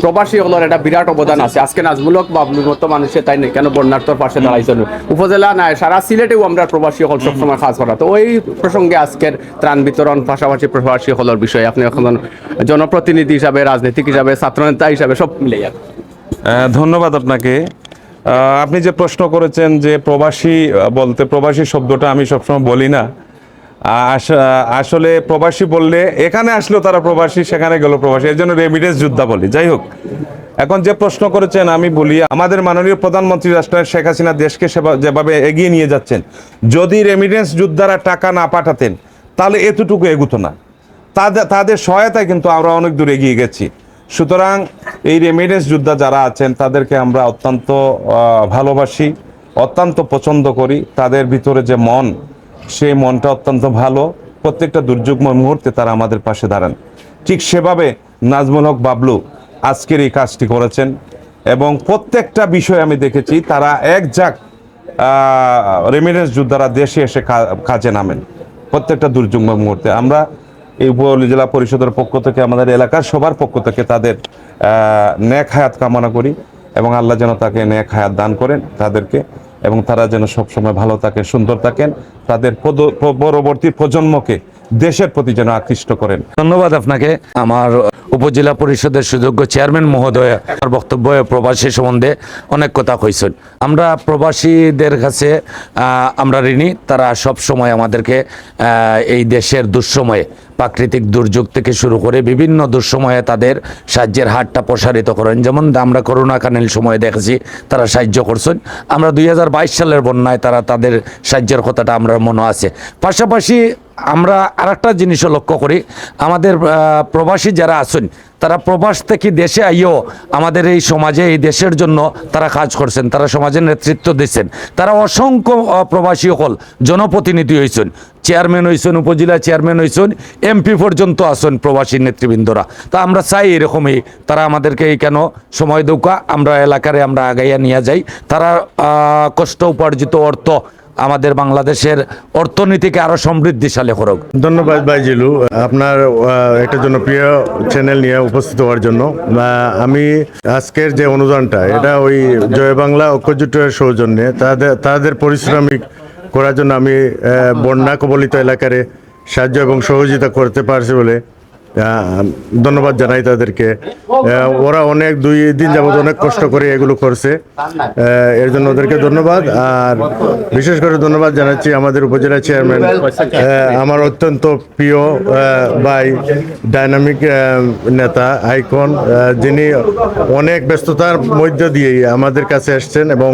প্রবাসী হলোর একটা বিরাট অবদান আছে। আজকে নাজমুলক বা মতো মানুষের তাই না কেন বন্যার্থর পাশে দাঁড়াইছেন? উপজেলা নাই সারা সিলেটেও আমরা প্রবাসী হল সবসময় কাজ করা। তো ওই প্রসঙ্গে আজকের ত্রাণ বিতরণ পাশাপাশি প্রবাসী হলের বিষয়ে আপনি এখন জনপ্রতিনিধি হিসাবে, রাজনীতিক হিসাবে, ছাত্রনেতা হিসাবে সব মিলে যাবে ধন্যবাদ আপনাকে। আপনি যে প্রশ্ন করেছেন যে প্রবাসী বলতে, প্রবাসী শব্দটা আমি সবসময় বলি না আসলে প্রবাসী বললে, এখানে আসলেও তারা প্রবাসী, সেখানে গেল প্রবাসী। এর জন্য রেমিডেন্স যোদ্ধা বলি। যাই হোক, এখন যে প্রশ্ন করেছেন, আমি বলি, আমাদের মাননীয় প্রধানমন্ত্রী রাষ্ট্রের শেখ হাসিনা দেশকে সেবা- যেভাবে এগিয়ে নিয়ে যাচ্ছেন, যদি রেমিডেন্স যোদ্ধারা টাকা না পাঠাতেন, তাহলে এতটুকু এগুতো না। তাদের তাদের সহায়তায় কিন্তু আমরা অনেক দূর এগিয়ে গেছি। সুতরাং এই রেমিডেন্স যোদ্ধা যারা আছেন, তাদেরকে আমরা অত্যন্ত ভালোবাসি, অত্যন্ত পছন্দ করি। তাদের ভিতরে যে মন সেই মনটা অত্যন্ত ভালো। প্রত্যেকটা দুর্যোগময় মুহূর্তে তারা আমাদের পাশে দাঁড়ান। ঠিক সেভাবে নাজমুল হক বাবলু আজকের এই কাজটি করেছেন এবং প্রত্যেকটা বিষয় আমি দেখেছি, তারা এক যাক রেমিডেন্স যোদ্ধারা দেশে এসে কাজে নামেন। প্রত্যেকটা দুর্যোগময় মুহূর্তে। আমরা এই উপজেলা পরিষদের পক্ষ থেকে, আমাদের এলাকার সবার পক্ষ থেকে তাদের ন্যাক হায়াত কামনা করি এবং আল্লাহ যেন তাকে ন্যাক হায়াত দান করেন তাদেরকে। এবং তারা যেন সবসময় ভালো থাকেন সুন্দর থাকেন তাদের পরবর্তী প্রজন্মকে দেশের প্রতি যেন আকৃষ্ট করেন। ধন্যবাদ আপনাকে। আমার উপজেলা পরিষদের সুযোগ্য চেয়ারম্যান মহোদয়, আমার বক্তব্য প্রবাসী সম্বন্ধে অনেক কথা কইছেন। আমরা প্রবাসীদের কাছে আমরা ঋণী, তারা সব সময় আমাদেরকে এই দেশের দুঃসময়ে, প্রাকৃতিক দুর্যোগ থেকে শুরু করে বিভিন্ন দুঃসময়ে তাদের সাহায্যের হাতটা প্রসারিত করেন। যেমন আমরা করোনাকালীন সময়ে দেখেছি, তারা সাহায্য করছেন। আমরা দুই হাজার বাইশ সালের বন্যায় তারা তাদের সাহায্যের কথাটা আমরা মনে আছে। পাশাপাশি আমরা আরেকটা জিনিসও লক্ষ্য করি। আমাদের প্রবাসী যারা আছেন, তারা প্রবাস থেকে দেশে আইও আমাদের এই সমাজে, এই দেশের জন্য তারা কাজ করছেন, তারা সমাজের নেতৃত্ব দিচ্ছেন। তারা অসংখ্য প্রবাসী হল জনপ্রতিনিধি হয়েছেন চেয়ারম্যান হয়েছেন উপজেলা চেয়ারম্যান হয়েছেন এমপি পর্যন্ত আছেন প্রবাসী নেতৃবৃন্দরা। তা আমরা চাই এরকমই, তারা আমাদেরকে এই কেন সময় দৌকা, আমরা এলাকারে আমরা আগাইয়া নিয়ে যাই। তারা কষ্ট উপার্জিত অর্থ আমাদের বাংলাদেশের অর্থনীতিকে আরও সমৃদ্ধিশালী করুক। ধন্যবাদ ভাইজিলু আপনার আহ, একটা জনপ্রিয় চ্যানেল নিয়ে উপস্থিত হওয়ার জন্য। আমি আজকের যে অনুদানটা এটা ওই জয় বাংলা ঐক্যজোটের সৌজন্যে তাদের তাদের পরিশ্রমিক করার জন্য আমি বন্যা কবলিত এলাকারে সাহায্য এবং সহযোগিতা করতে পারছি বলে ধন্যবাদ জানাই তাদেরকে। ওরা অনেক দুই দিন যাবত অনেক কষ্ট করে এগুলো করছে। এর জন্য ওদেরকে ধন্যবাদ। আর বিশেষ করে ধন্যবাদ জানাচ্ছি আমাদের উপজেলা চেয়ারম্যান আমার অত্যন্ত প্রিয় ভাই, ডাইনামিক নেতা, আইকন যিনি অনেক ব্যস্ততার মধ্য দিয়েই আমাদের কাছে এসছেন এবং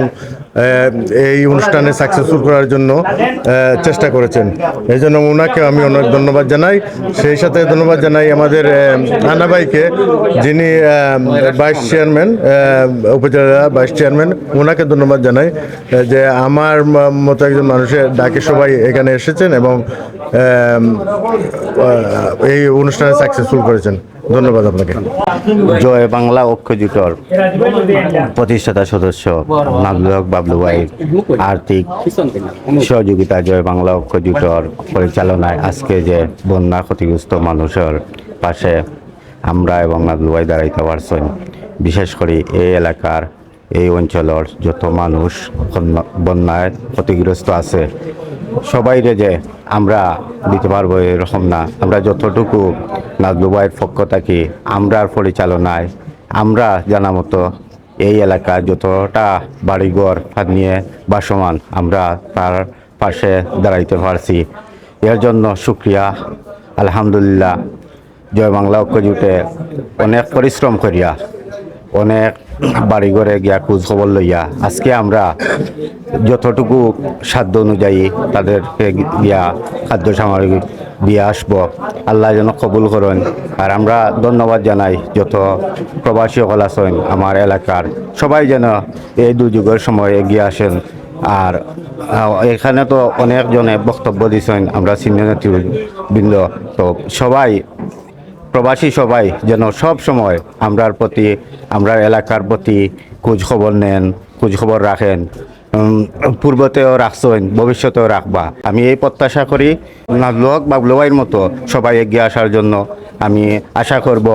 এই অনুষ্ঠানে সাকসেসফুল করার জন্য চেষ্টা করেছেন। এই জন্য ওনাকে আমি অনেক ধন্যবাদ জানাই। সেই সাথে ধন্যবাদ জানাই আমাদের নানা ভাইকে, যিনি ভাইস চেয়ারম্যান উপজেলা ভাইস চেয়ারম্যান ওনাকে ধন্যবাদ জানাই যে আমার মতো একজন মানুষের ডাকে সবাই এখানে এসেছেন এবং এই অনুষ্ঠানে সাকসেসফুল করেছেন। ধন্যবাদ আপনাকে। জয় বাংলা ঐক্য প্রতিষ্ঠাতা সদস্য নাজমুল হক বাবলু ভাই, আর্থিক সহযোগিতা, জয় বাংলা ঐক্য পরিচালনায় আজকে যে বন্যা ক্ষতিগ্রস্ত মানুষের পাশে আমরা এবং নাজমুল ভাই দাঁড়াইতে পারছেন। বিশেষ করে এই এলাকার এই অঞ্চলের যত মানুষ বন্যা- বন্যায় ক্ষতিগ্রস্ত আছে সবাইরে যে আমরা দিতে পারব এরকম না। আমরা যতটুকু নাজলুবাইয়ের পক্ষ থাকি, আমরার পরিচালনায় আমরা জানা মতো এই এলাকা যতটা বাড়িঘর ফাঁদ নিয়ে বাসমান আমরা তার পাশে দাঁড়াইতে পারছি। এর জন্য শুক্রিয়া, আলহামদুলিল্লাহ। জয় বাংলা ঐক্য জুটে অনেক পরিশ্রম করিয়া, অনেক বাড়িঘরে গিয়া খোঁজ খবর লইয়া আজকে আমরা যতটুকু সাধ্য অনুযায়ী তাদেরকে গিয়া খাদ্য সামগ্রী দিয়ে আসব। আল্লাহ যেন কবুল করেন। আর আমরা ধন্যবাদ জানাই যত প্রবাসী সকল আছেন আমার এলাকার। সবাই যেন এই দুর্যোগের সময় এগিয়ে আসেন। আর এখানে তো অনেকজনে বক্তব্য দিয়েছেন আমরা সিনিয়র নেতৃবৃন্দ। তো সবাই প্রবাসী সবাই যেন সব সময় আমরার প্রতি আমরা এলাকার প্রতি খোঁজ খবর নেন খোঁজ খবর রাখেন পূর্বতেও রাখছেন, ভবিষ্যতেও রাখবা। আমি এই প্রত্যাশা করি লোক বা লোয়াইয়ের মতো সবাই এগিয়ে আসার জন্য আমি আশা করব।